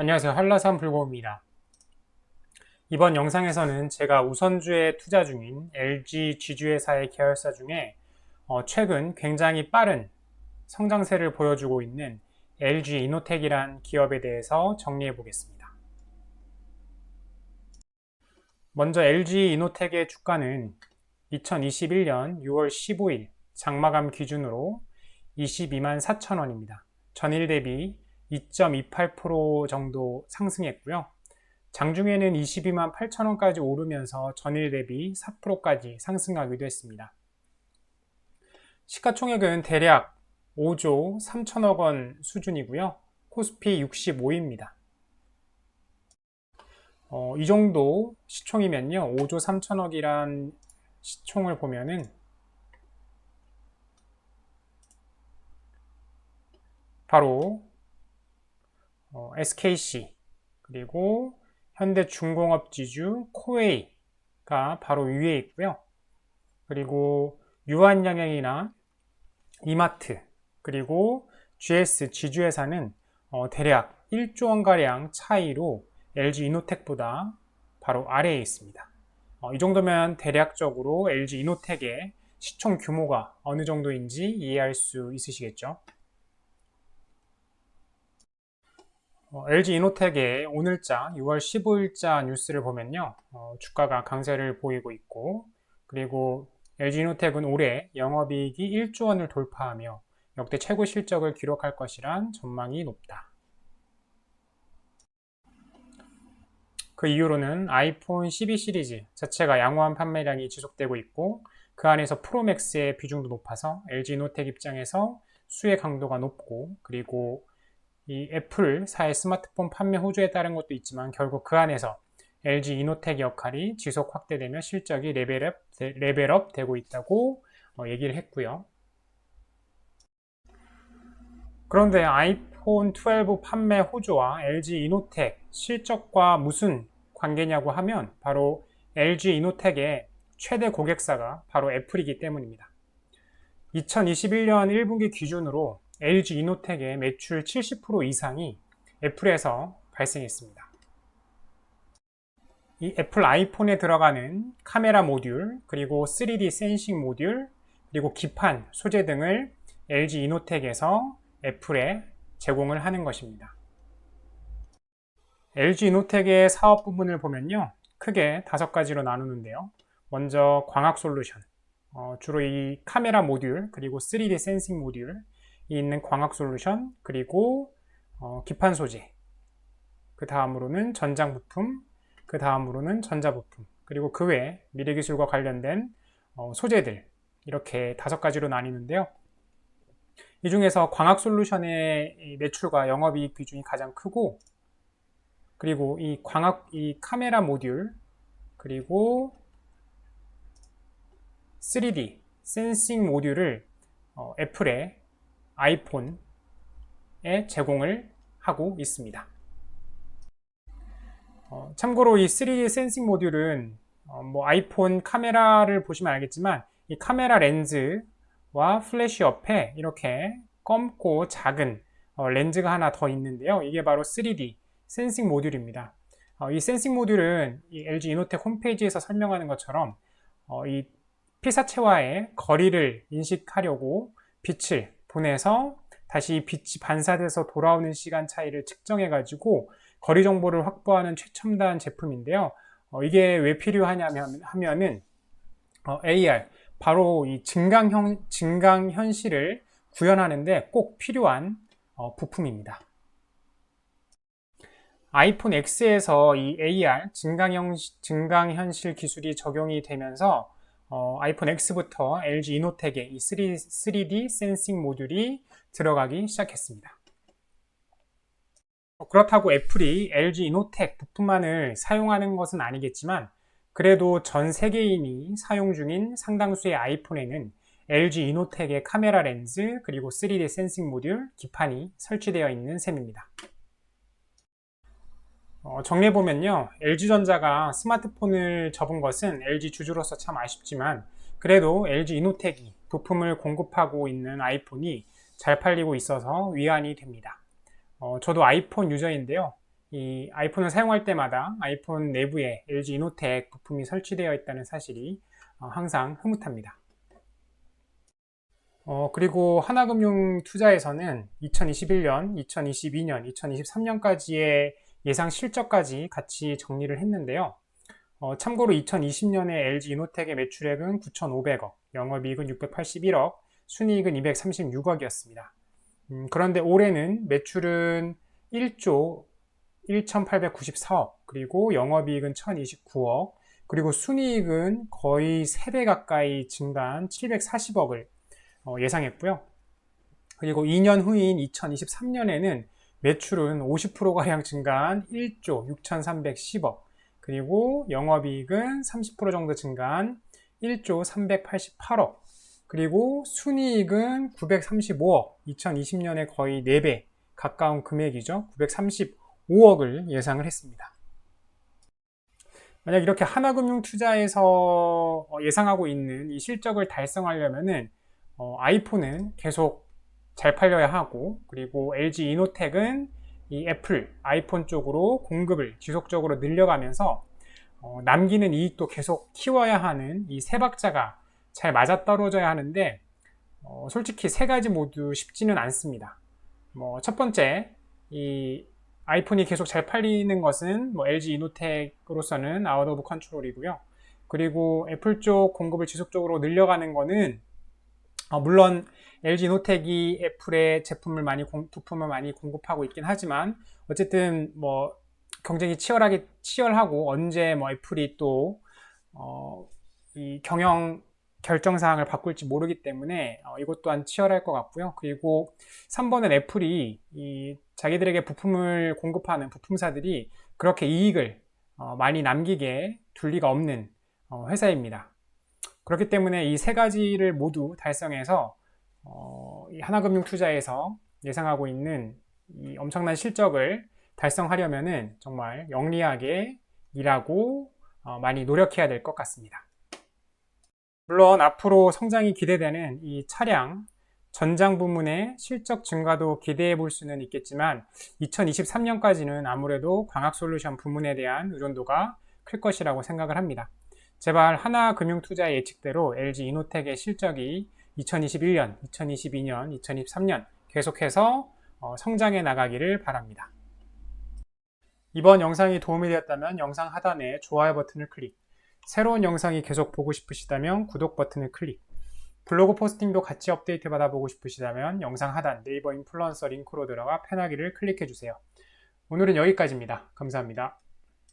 안녕하세요. 한라산 불고입니다. 이번 영상에서는 제가 우선주에 투자 중인 LG 지주회사의 계열사 중에 어, 최근 굉장히 빠른 성장세를 보여주고 있는 LG 이노텍이란 기업에 대해서 정리해 보겠습니다. 먼저 LG 이노텍의 주가는 2021년 6월 15일 장마감 기준으로 22만 4천 원입니다. 전일 대비 2.28% 정도 상승했고요. 장중에는 22만 8천 원까지 오르면서 전일 대비 4%까지 상승하기도 했습니다. 시가총액은 대략 5조 3천억 원 수준이고요. 코스피 65입니다. 어, 이 정도 시총이면요. 5조 3천억이란 시총을 보면은 바로 어, SKC 그리고 현대중공업지주 코웨이가 바로 위에 있고요. 그리고 유한양행이나 이마트 그리고 GS 지주회사는 어, 대략 1조 원가량 차이로 LG 이노텍보다 바로 아래에 있습니다. 어, 이 정도면 대략적으로 LG 이노텍의 시총 규모가 어느 정도인지 이해할 수 있으시겠죠? 어, LG 이노텍의 오늘자 6월 15일자 뉴스를 보면요. 어, 주가가 강세를 보이고 있고 그리고 LG 이노텍은 올해 영업이익이 1조 원을 돌파하며 역대 최고 실적을 기록할 것이란 전망이 높다. 그 이후로는 아이폰 12 시리즈 자체가 양호한 판매량이 지속되고 있고 그 안에서 프로맥스의 비중도 높아서 LG 이노텍 입장에서 수혜 강도가 높고 그리고 이 애플사의 스마트폰 판매 호조에 따른 것도 있지만 결국 그 안에서 LG 이노텍 역할이 지속 확대되며 실적이 레벨업, 레벨업 되고 있다고 어, 얘기를 했고요. 그런데 아이폰 12 판매 호조와 LG 이노텍 실적과 무슨 관계냐고 하면 바로 LG 이노텍의 최대 고객사가 바로 애플이기 때문입니다. 2021년 1분기 기준으로 LG 이노텍의 매출 70% 이상이 애플에서 발생했습니다. 이 애플 아이폰에 들어가는 카메라 모듈, 그리고 3D 센싱 모듈, 그리고 기판, 소재 등을 LG 이노텍에서 애플에 제공을 하는 것입니다. LG 이노텍의 사업 부분을 보면요. 크게 다섯 가지로 나누는데요. 먼저 광학 솔루션, 어, 주로 이 카메라 모듈, 그리고 3D 센싱 모듈, 있는 광학 솔루션, 그리고 어, 기판 소재, 그 다음으로는 전장 부품, 그 다음으로는 전자 부품, 그리고 그외 미래 기술과 관련된 어, 소재들. 이렇게 다섯 가지로 나뉘는데요. 이 중에서 광학 솔루션의 매출과 영업이익 비중이 가장 크고, 그리고 이 광학 이 카메라 모듈, 그리고 3D 센싱 모듈을 어, 애플에 아이폰에 제공을 하고 있습니다. 어, 참고로 이 3D 센싱 모듈은 어, 뭐 아이폰 카메라를 보시면 알겠지만 이 카메라 렌즈와 플래시 옆에 이렇게 검고 작은 어, 렌즈가 하나 더 있는데요. 이게 바로 3D 센싱 모듈입니다. 어, 이 센싱 모듈은 이 LG 이노텍 홈페이지에서 설명하는 것처럼 어, 이 피사체와의 거리를 인식하려고 빛을 보내서 다시 빛이 반사돼서 돌아오는 시간 차이를 측정해 가지고 거리 정보를 확보하는 최첨단 제품인데요. 어, 이게 왜 필요하냐면 하면은 어, AR 바로 이 증강현 증강 현실을 구현하는데 꼭 필요한 어, 부품입니다. 아이폰 X에서 이 AR 증강현, 증강 현실 기술이 적용이 되면서 어, 아이폰 X부터 LG 이노텍의 이 3, 3D 센싱 모듈이 들어가기 시작했습니다. 어, 그렇다고 애플이 LG 이노텍 부품만을 사용하는 것은 아니겠지만 그래도 전 세계인이 사용 중인 상당수의 아이폰에는 LG 이노텍의 카메라 렌즈 그리고 3D 센싱 모듈 기판이 설치되어 있는 셈입니다. 어, 정리해보면요. LG전자가 스마트폰을 접은 것은 LG 주주로서 참 아쉽지만 그래도 LG 이노텍이 부품을 공급하고 있는 아이폰이 잘 팔리고 있어서 위안이 됩니다. 어, 저도 아이폰 유저인데요. 이 아이폰을 사용할 때마다 아이폰 내부에 LG 이노텍 부품이 설치되어 있다는 사실이 어, 항상 흐뭇합니다. 어, 그리고 하나금융 투자에서는 2021년, 2022년, 2023년까지의 예상 실적까지 같이 정리를 했는데요. 어, 참고로 2020년에 LG 이노텍의 매출액은 9,500억, 영업이익은 681억, 순이익은 236억이었습니다. 음, 그런데 올해는 매출은 1조 1,894억, 그리고 영업이익은 1,029억, 그리고 순이익은 거의 3배 가까이 증가한 740억을 어, 예상했고요. 그리고 2년 후인 2023년에는 매출은 50%가량 증가한 1조 6,310억, 그리고 영업이익은 30% 정도 증가한 1조 388억, 그리고 순이익은 935억, 2020년에 거의 4배 가까운 금액이죠. 935억을 예상을 했습니다. 만약 이렇게 하나금융 투자에서 예상하고 있는 이 실적을 달성하려면은 어, 아이폰은 계속 잘 팔려야 하고 그리고 LG 이노텍은 이 애플 아이폰 쪽으로 공급을 지속적으로 늘려가면서 어, 남기는 이익도 계속 키워야 하는 이 세 박자가 잘 맞아떨어져야 하는데 어, 솔직히 세 가지 모두 쉽지는 않습니다. 뭐 첫 번째 이 아이폰이 계속 잘 팔리는 것은 뭐 LG 이노텍으로서는 아웃 오브 컨트롤이고요. 그리고 애플 쪽 공급을 지속적으로 늘려가는 것은 어, 물론 LG 노텍이 애플의 제품을 많이 공, 부품을 많이 공급하고 있긴 하지만 어쨌든 뭐 경쟁이 치열하게 치열하고 언제 뭐 애플이 또 어, 이 경영 결정 사항을 바꿀지 모르기 때문에 어, 이것 또한 치열할 것 같고요. 그리고 3번은 애플이 이 자기들에게 부품을 공급하는 부품사들이 그렇게 이익을 어, 많이 남기게 둘 리가 없는 어, 회사입니다. 그렇기 때문에 이 세 가지를 모두 달성해서 어, 하나금융 투자에서 예상하고 있는 이 엄청난 실적을 달성하려면은 정말 영리하게 일하고 어, 많이 노력해야 될 것 같습니다. 물론 앞으로 성장이 기대되는 이 차량 전장 부문의 실적 증가도 기대해 볼 수는 있겠지만 2023년까지는 아무래도 광학 솔루션 부문에 대한 의존도가 클 것이라고 생각을 합니다. 제발 하나금융투자의 예측대로 LG 이노텍의 실적이 2021년, 2022년, 2023년 계속해서 어, 성장해 나가기를 바랍니다. 이번 영상이 도움이 되었다면 영상 하단에 좋아요 버튼을 클릭, 새로운 영상이 계속 보고 싶으시다면 구독 버튼을 클릭, 블로그 포스팅도 같이 업데이트 받아보고 싶으시다면 영상 하단 네이버 인플루언서 링크로 들어가 편하기를 클릭해 주세요. 오늘은 여기까지입니다. 감사합니다.